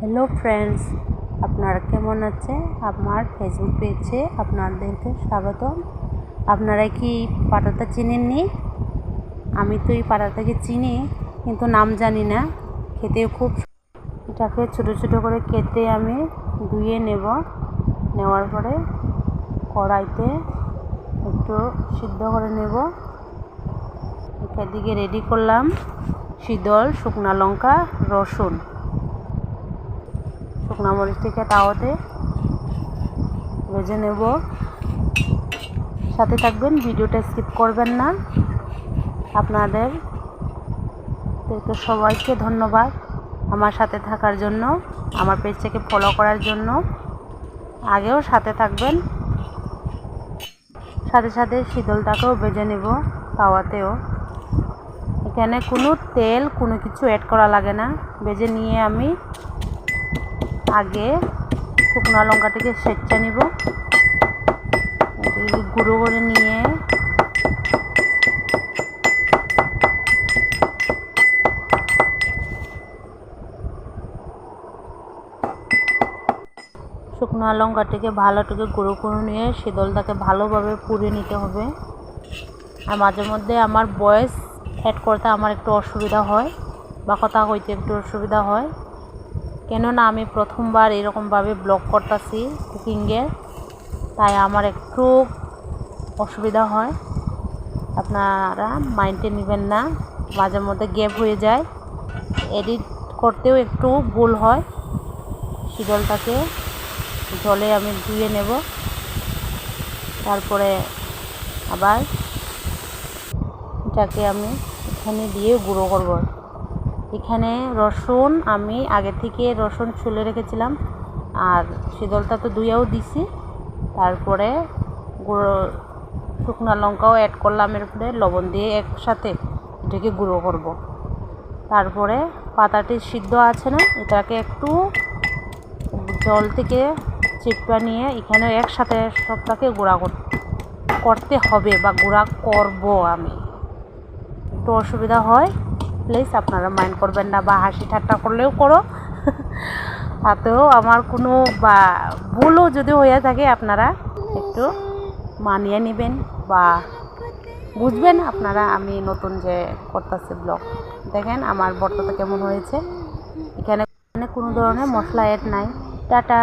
Hello friends আপনারা কেমন আছে আমার ফেসবুক পেজে আপনাদেরকে স্বাগতম। আপনারা কি পাটাটা চিনেননি? আমি তো এই পাটাটাকে চিনি, কিন্তু নাম জানি না। খেতেও খুব এটাকে ছোটো ছোটো করে কেটে আমি ধুয়ে নেব। নেওয়ার পরে কড়াইতে একটু সিদ্ধ করে নেব। এদিকে রেডি করলাম শীতল শুকনা লঙ্কা, রসুন। শুকনো মরিচ থেকে তাওয়াতে ভেজে নেব। সাথে থাকবেন, ভিডিওটা স্কিপ করবেন না। আপনাদের সবাইকে ধন্যবাদ আমার সাথে থাকার জন্য, আমার পেজটাকে ফলো করার জন্য। আগেও সাথে থাকবেন। সাথে সাথে শীতলটাকেও ভেজে নেব তাওয়াতেও। এখানে কোনো তেল, কোনো কিছু অ্যাড করা লাগে না। ভেজে নিয়ে আমি আগে শুকনো লঙ্কাটাকে সেচ্চা নিব। গুঁড়ো করে নিয়ে শুকনো লঙ্কাটাকে ভালোটাকে গুঁড়ো করে নিয়ে শীতলটাকে ভালোভাবে পুড়ে নিতে হবে। আর মাঝে মধ্যে আমার বয়স অ্যাড করতে আমার একটু অসুবিধা হয় বা কথা কইতে একটু অসুবিধা হয়। কেননা আমি প্রথমবার এরকমভাবে ব্লগ করতেছি কুকিংয়ের তাই আমার একটু অসুবিধা হয়। আপনারা মাইন্ডে নেবেন না, মাঝে মধ্যে গ্যাপ হয়ে যায়। এডিট করতেও একটু ভুল হয় শীতলটাকে জলে আমি ধুয়ে নেব। তারপরে আবার এটাকে আমি এখানে দিয়ে গুঁড়ো করব। এখানে রসুন, আমি আগে থেকে রসুন ছুলে রেখেছিলাম। আর শীতলটা তো ধুয়েও দিছি। তারপরে গুঁড়ো, শুকনো লঙ্কাও অ্যাড করলাম এর উপরে লবণ দিয়ে একসাথে এটাকে গুঁড়ো করব। তারপরে পাতাটি সিদ্ধ আছে না, এটাকে একটু জল থেকে চিপা নিয়ে এখানে একসাথে সবটাকে গুঁড়া করতে হবে বা গুঁড়া করব আমি। একটু অসুবিধা হয় প্লিজ আপনারা মাইন্ড করবেন না বা হাসি ঠাট্টা করলেও করো। তাতেও আমার কোনো বা ভুলও যদি হয়ে থাকে, আপনারা একটু মানিয়ে নেবেন বা বুঝবেন আপনারা আমি নতুন যে করতেছি ব্লগ দেখেন আমার বর্তটা কেমন হয়েছে। এখানে কোনো ধরনের মশলা অ্যাড নাই। টাটা।